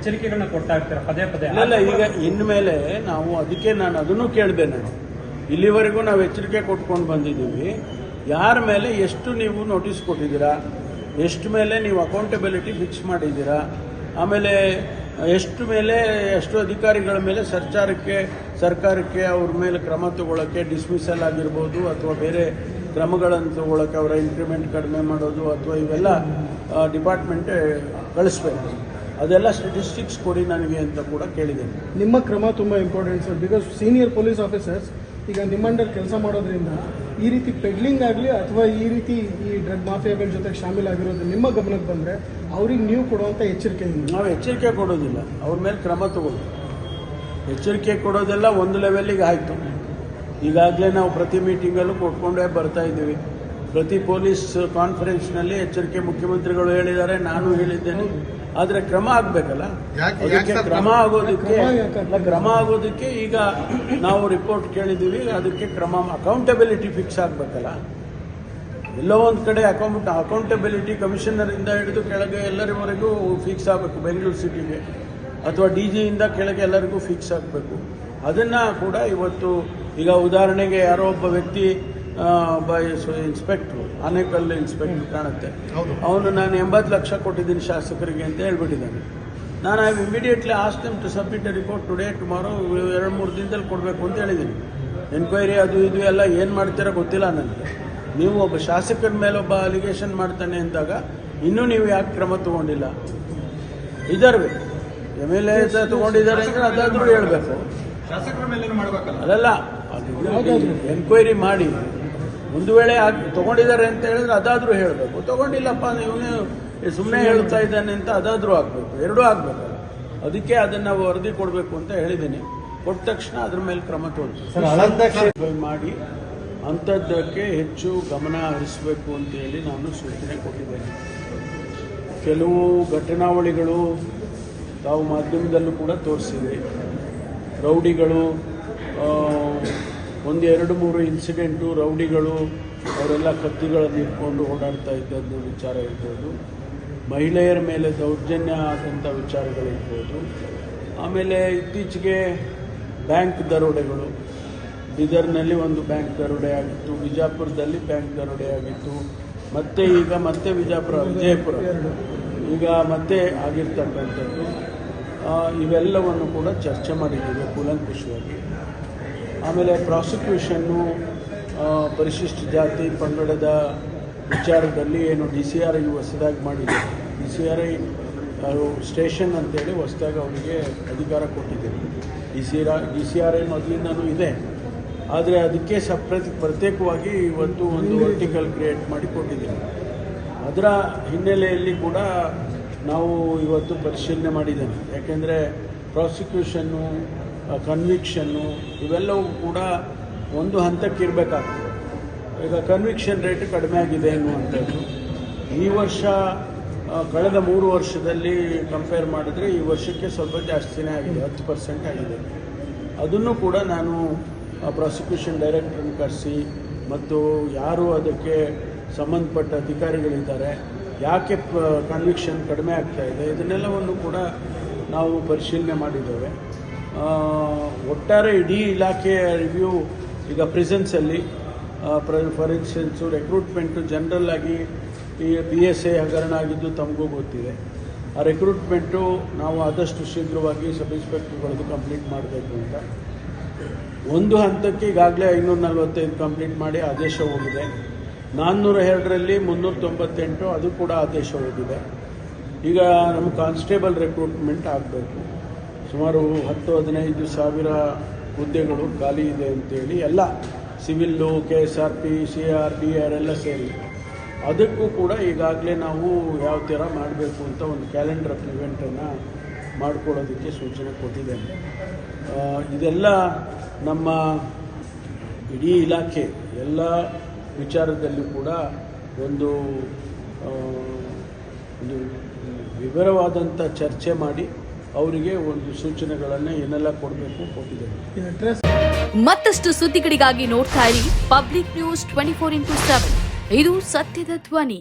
ಎಚ್ಚರಿಕೆಗಳನ್ನ ಕೊಡ್ತಾ ಇರ್ತೀರಾ ಪದೇ ಪದೇ? ಇಲ್ಲ ಈಗ ಇನ್ಮೇಲೆ ನಾವು ಅದಕ್ಕೆ ನಾನು ಅದನ್ನು ಕೇಳಿದೆ ನಾನು. ಇಲ್ಲಿವರೆಗೂ ನಾವು ಎಚ್ಚರಿಕೆ ಕೊಟ್ಕೊಂಡು ಬಂದಿದ್ದೀವಿ. ಯಾರ ಮೇಲೆ ಎಷ್ಟು ನೀವು ನೋಟಿಸ್ ಕೊಟ್ಟಿದ್ದೀರಾ? ಎಷ್ಟು ಮೇಲೆ ನೀವು ಅಕೌಂಟಬಿಲಿಟಿ ಫಿಕ್ಸ್ ಮಾಡಿದ್ದೀರಾ? ಆಮೇಲೆ ಎಷ್ಟು ಮೇಲೆ, ಎಷ್ಟು ಅಧಿಕಾರಿಗಳ ಮೇಲೆ ಸರ್ಕಾರಕ್ಕೆ ಸರ್ಕಾರಕ್ಕೆ ಅವ್ರ ಮೇಲೆ ಕ್ರಮ ತಗೊಳ್ಳೋಕ್ಕೆ ಡಿಸ್ಮಿಸಲ್ ಆಗಿರ್ಬೋದು ಅಥವಾ ಬೇರೆ ಕ್ರಮಗಳನ್ನು ತಗೊಳ್ಳೋಕ್ಕೆ ಅವರ ಇಂಕ್ರಿಮೆಂಟ್ ಕಡಿಮೆ ಮಾಡೋದು ಅಥವಾ ಇವೆಲ್ಲ ಡಿಪಾರ್ಟ್ಮೆಂಟ್ ಕಳಿಸ್ಬೇಕು. ಅದೆಲ್ಲ ಸ್ಟೆಟಿಸ್ಟಿಕ್ಸ್ ಕೊಡಿ ನನಗೆ ಅಂತ ಕೂಡ ಕೇಳಿದ್ದೇನೆ. ನಿಮ್ಮ ಕ್ರಮ ತುಂಬ important sir because senior police officers ಈಗ ನಿಮ್ಮ ಅಂಡರ್ ಕೆಲಸ ಮಾಡೋದ್ರಿಂದ ಈ ರೀತಿ ಪೆಡ್ಲಿಂಗ್ ಆಗಲಿ ಅಥವಾ ಈ ರೀತಿ ಈ ಡ್ರಗ್ ಮಾಫಿಯಾಗಳ ಜೊತೆ ಶಾಮೀಲಾಗಿರೋದು ನಿಮ್ಮ ಗಮನಕ್ಕೆ ಬಂದರೆ ಅವ್ರಿಗೆ ನೀವು ಕೊಡುವಂಥ ಎಚ್ಚರಿಕೆ ನಾವು ಎಚ್ಚರಿಕೆ ಕೊಡೋದಿಲ್ಲ. ಅವ್ರ ಮೇಲೆ ಕ್ರಮ ತಗೊಳ್ಳಿ. ಎಚ್ಚರಿಕೆ ಕೊಡೋದೆಲ್ಲ ಒಂದು ಲೆವೆಲ್ಲಿಗೆ ಆಯಿತು. ಈಗಾಗಲೇ ನಾವು ಪ್ರತಿ ಮೀಟಿಂಗಲ್ಲೂ ಕೊಟ್ಕೊಂಡೇ ಬರ್ತಾ ಇದ್ದೀವಿ. ಪ್ರತಿ ಪೊಲೀಸ್ ಕಾನ್ಫರೆನ್ಸ್ನಲ್ಲಿ ಎಚ್ಚರಿಕೆ ಮುಖ್ಯಮಂತ್ರಿಗಳು ಹೇಳಿದ್ದಾರೆ ನಾನು ಹೇಳಿದ್ದೇನೆ. ಆದರೆ ಕ್ರಮ ಆಗಬೇಕಲ್ಲ? ಯಾಕೆ- ಅದಕ್ಕೆ ಯಾಕೆ ಕ್ರಮ ಆಗೋದಕ್ಕೆ ಕ್ರಮ ಕ್ರಮ ಆಗೋದಕ್ಕೆ ಈಗ ನಾವು ರಿಪೋರ್ಟ್ ಕೇಳಿದ್ದೀವಿ ಅದಕ್ಕೆ ಕ್ರಮ ಅಕೌಂಟೆಬಿಲಿಟಿ ಫಿಕ್ಸ್ ಆಗಬೇಕಲ್ಲ? ಎಲ್ಲೋ ಒಂದು ಕಡೆ ಅಕೌಂಟ್ ಅಕೌಂಟಬಿಲಿಟಿ ಕಮಿಷನರಿಂದ ಹಿಡಿದು ಕೆಳಗೆ ಎಲ್ಲರವರೆಗೂ ಫಿಕ್ಸ್ ಆಗಬೇಕು ಬೆಂಗಳೂರು ಸಿಟಿಗೆ ಅಥವಾ ಡಿ ಜಿಯಿಂದ ಕೆಳಗೆ ಎಲ್ಲರಿಗೂ ಫಿಕ್ಸ್ ಆಗಬೇಕು. ಅದನ್ನು ಕೂಡ ಇವತ್ತು ಈಗ ಉದಾಹರಣೆಗೆ ಯಾರೋ ಒಬ್ಬ ವ್ಯಕ್ತಿ ಆ, ಸೊ ಇನ್ಸ್ಪೆಕ್ಟ್ರು ಅನೇಕಲ್ಲಿ ಇನ್ಸ್ಪೆಕ್ಟ್ರು ಕಾಣುತ್ತೆ. ಹೌದು. ಅವನು ನಾನು ಎಂಬತ್ತು ಲಕ್ಷ ಕೊಟ್ಟಿದ್ದೀನಿ ಶಾಸಕರಿಗೆ ಅಂತ ಹೇಳ್ಬಿಟ್ಟಿದ್ದಾನೆ. ನಾನು I immediately time to submit a report today tomorrow ಎರಡು ಮೂರು ದಿನದಲ್ಲಿ ಕೊಡಬೇಕು ಅಂತ ಹೇಳಿದ್ದೀನಿ. ಎನ್ಕ್ವೈರಿ ಅದು ಇದು ಎಲ್ಲ ಏನು ಮಾಡ್ತೀರೋ ಗೊತ್ತಿಲ್ಲ ನನಗೆ. ನೀವು ಒಬ್ಬ ಶಾಸಕರ ಮೇಲೆ ಒಬ್ಬ ಅಲಿಗೇಷನ್ ಮಾಡ್ತಾನೆ ಅಂದಾಗ ಇನ್ನೂ ನೀವು ಯಾಕೆ ಕ್ರಮ ತಗೊಂಡಿಲ್ಲ? ಇದಾರ್ವೆ. ಎಂ ಎಲ್ ಎ ತಗೊಂಡಿದ್ದಾರೆ ಅಂದ್ರೆ ಅದಾದರೂ ಹೇಳಬೇಕು. ಶಾಸಕರ ಮೇಲೆ ಮಾಡ್ಬೇಕಲ್ಲ? ಅಲ್ಲಲ್ಲ ಎನ್ಕ್ವೈರಿ ಮಾಡಿ. ಒಂದು ವೇಳೆ ಆಗ್- ತಗೊಂಡಿದ್ದಾರೆ ಅಂತ ಹೇಳಿದ್ರೆ ಅದಾದರೂ ಹೇಳಬೇಕು. ತಗೊಂಡಿಲ್ಲಪ್ಪ ಇವನು ಸುಮ್ಮನೆ ಹೇಳ್ತಾ ಇದ್ದಾನೆ ಅಂತ ಅದಾದರೂ ಆಗಬೇಕು. ಎರಡೂ ಆಗ್ಬೇಕು. ಅದಕ್ಕೆ ಅದನ್ನು ವರದಿ ಕೊಡಬೇಕು ಅಂತ ಹೇಳಿದ್ದೀನಿ. ಕೊಟ್ಟ ತಕ್ಷಣ ಅದ್ರ ಮೇಲೆ ಕ್ರಮ ತೋರಿಸ್ತೀನಿ ಮಾಡಿ ಅಂಥದ್ದಕ್ಕೆ ಹೆಚ್ಚು ಗಮನ ಹರಿಸಬೇಕು ಅಂತೇಳಿ ನಾನು ಸೂಚನೆ ಕೊಟ್ಟಿದ್ದೇನೆ. ಕೆಲವು ಘಟನಾವಳಿಗಳು ತಾವು ಮಾಧ್ಯಮದಲ್ಲೂ ಕೂಡ ತೋರಿಸಿದೆ ರೌಡಿಗಳು ಒಂದು ಎರಡು ಮೂರು ಇನ್ಸಿಡೆಂಟು ರೌಡಿಗಳು, ಅವರೆಲ್ಲ ಕತ್ತಿಗಳನ್ನು ಇಟ್ಕೊಂಡು ಓಡಾಡ್ತಾ ಇದ್ದದ್ದು ವಿಚಾರ ಇರ್ಬೋದು. ಮಹಿಳೆಯರ ಮೇಲೆ ದೌರ್ಜನ್ಯ ಆದಂಥ ವಿಚಾರಗಳಿರ್ಬೋದು ಆಮೇಲೆ ಇತ್ತೀಚೆಗೆ ಬ್ಯಾಂಕ್ ದರೋಡೆಗಳು. ಬೀದರ್ನಲ್ಲಿ ಒಂದು ಬ್ಯಾಂಕ್ ದರೋಡೆ ಆಗಿತ್ತು ವಿಜಾಪುರದಲ್ಲಿ ಬ್ಯಾಂಕ್ ದರೋಡೆ ಆಗಿತ್ತು, ಮತ್ತೆ ಈಗ ಮತ್ತೆ ವಿಜಾಪುರ ವಿಜಯಪುರ. ಈಗ ಮತ್ತೆ ಆಗಿರ್ತಕ್ಕಂಥದ್ದು. ಇವೆಲ್ಲವನ್ನು ಕೂಡ ಚರ್ಚೆ ಮಾಡಿದ್ದೀವಿ ಕೂಲಂಕುಷವಾಗಿ. ಆಮೇಲೆ ಪ್ರಾಸಿಕ್ಯೂಷನ್ನು ಪರಿಶಿಷ್ಟ ಜಾತಿ, ಪಂಗಡದ ವಿಚಾರದಲ್ಲಿ ಏನು ಡಿ ಸಿ ಆರ್ ಐ ಹೊಸದಾಗಿ ಮಾಡಿದೆ. D C R I station ಅಂತೇಳಿ ಹೊಸದಾಗಿ ಅವರಿಗೆ ಅಧಿಕಾರ ಕೊಟ್ಟಿದ್ದೀವಿ D C R D C R I ಮೊದಲಿಂದನೂ ಇದೆ. ಆದರೆ ಅದಕ್ಕೆ ಸಪ್ರೇಟ್ ಪ್ರತ್ಯೇಕವಾಗಿ ಇವತ್ತು ಒಂದು ವರ್ಟಿಕಲ್ ಕ್ರಿಯೇಟ್ ಮಾಡಿ ಅದರ ಹಿನ್ನೆಲೆಯಲ್ಲಿ ಕೂಡ ನಾವು ಇವತ್ತು ಪರಿಶೀಲನೆ ಮಾಡಿದ್ದೇವೆ. ಯಾಕೆಂದರೆ ಪ್ರಾಸಿಕ್ಯೂಷನ್ನು ಕನ್ವಿಕ್ಷನ್ನು ಇವೆಲ್ಲವೂ ಕೂಡ ಒಂದು ಹಂತಕ್ಕೆ ಇರಬೇಕಾಗ್ತದೆ ಈಗ ಕನ್ವಿಕ್ಷನ್ ರೇಟ್ ಕಡಿಮೆ ಆಗಿದೆ ಅನ್ನುವಂಥದ್ದು. ಈ ವರ್ಷ ಕಳೆದ ಮೂರು ವರ್ಷದಲ್ಲಿ ಕಂಪೇರ್ ಮಾಡಿದರೆ ಈ ವರ್ಷಕ್ಕೆ ಸ್ವಲ್ಪ ಜಾಸ್ತಿನೇ ಆಗಿದೆ, ಹತ್ತು ಪರ್ಸೆಂಟ್ ಆಗಿದೆ. ಅದನ್ನು ಕೂಡ ನಾನು ಪ್ರಾಸಿಕ್ಯೂಷನ್ ಡೈರೆಕ್ಟ್ರನ್ನು ಕರೆಸಿ, ಮತ್ತು ಯಾರು ಅದಕ್ಕೆ ಸಂಬಂಧಪಟ್ಟ ಅಧಿಕಾರಿಗಳಿದ್ದಾರೆ, ಯಾಕೆ ಕನ್ವಿಕ್ಷನ್ ಕಡಿಮೆ ಆಗ್ತಾ ಇದೆ, ಇದನ್ನೆಲ್ಲವನ್ನು ಕೂಡ ನಾವು ಪರಿಶೀಲನೆ ಮಾಡಿದ್ದೇವೆ. ಒಟ್ಟಾರೆ ಇಡೀ ಇಲಾಖೆಯ ರಿವ್ಯೂ ಈಗ ಪ್ರೆಸೆನ್ಸಲ್ಲಿ ಫಾರ್ ಇನ್ಸ್ಟೆನ್ಸು ರೆಕ್ರೂಟ್ಮೆಂಟು ಜನರಲ್ ಆಗಿ ಪಿ ಎಸ್ ಎ ಹಗರಣ ಆಗಿದ್ದು ತಮಗೂ ಗೊತ್ತಿದೆ. ಆ ರೆಕ್ರೂಟ್ಮೆಂಟು ನಾವು ಆದಷ್ಟು ಶೀಘ್ರವಾಗಿ ಸಬ್ ಇನ್ಸ್ಪೆಕ್ಟರ್ಗಳದ್ದು ಕಂಪ್ಲೀಟ್ ಮಾಡಬೇಕು ಅಂತ. ಒಂದು ಹಂತಕ್ಕೆ ಈಗಾಗಲೇ ಐನೂರ ನಲವತ್ತೈದು ಕಂಪ್ಲೀಟ್ ಮಾಡಿ ಆದೇಶ ಹೋಗಿದೆ. ನಾನ್ನೂರ ಎರಡರಲ್ಲಿ ಮುನ್ನೂರ ತೊಂಬತ್ತೆಂಟು, ಅದು ಕೂಡ ಆದೇಶ ಹೋಗಿದೆ. ಈಗ ನಮ್ಮ ಕಾನ್ಸ್ಟೇಬಲ್ ರೆಕ್ರೂಟ್ಮೆಂಟ್ ಆಗಬೇಕು. ಸುಮಾರು ಹತ್ತು, ಹದಿನೈದು ಸಾವಿರ ಹುದ್ದೆಗಳು ಖಾಲಿ ಇದೆ ಅಂತೇಳಿ ಎಲ್ಲ civil, K S R P C R D R ಎಲ್ಲ ಸೇರಿ. ಅದಕ್ಕೂ ಕೂಡ ಈಗಾಗಲೇ ನಾವು ಯಾವ ಥರ ಮಾಡಬೇಕು ಅಂತ ಒಂದು ಕ್ಯಾಲೆಂಡರ್ ಇವೆಂಟನ್ನು ಮಾಡಿಕೊಡೋದಕ್ಕೆ ಸೂಚನೆ ಕೊಟ್ಟಿದ್ದೇನೆ. ಇದೆಲ್ಲ ನಮ್ಮ ಇಡೀ ಇಲಾಖೆ ಎಲ್ಲ ವಿಚಾರದಲ್ಲಿ ಕೂಡ ಒಂದು ಒಂದು ವಿವರವಾದಂಥ ಚರ್ಚೆ ಮಾಡಿ ಅವರಿಗೆ ಒಂದು ಸೂಚನೆಗಳನ್ನು ಏನೆಲ್ಲ ಕೊಡಬೇಕು ಕೊಟ್ಟಿದ್ದೇನೆ. ಮತ್ತಷ್ಟು ಸುದ್ದಿಗಳಿಗಾಗಿ ನೋಡ್ತಾ ಇರಿ public news twenty four into seven. ಇದು ಸತ್ಯದ ಧ್ವನಿ.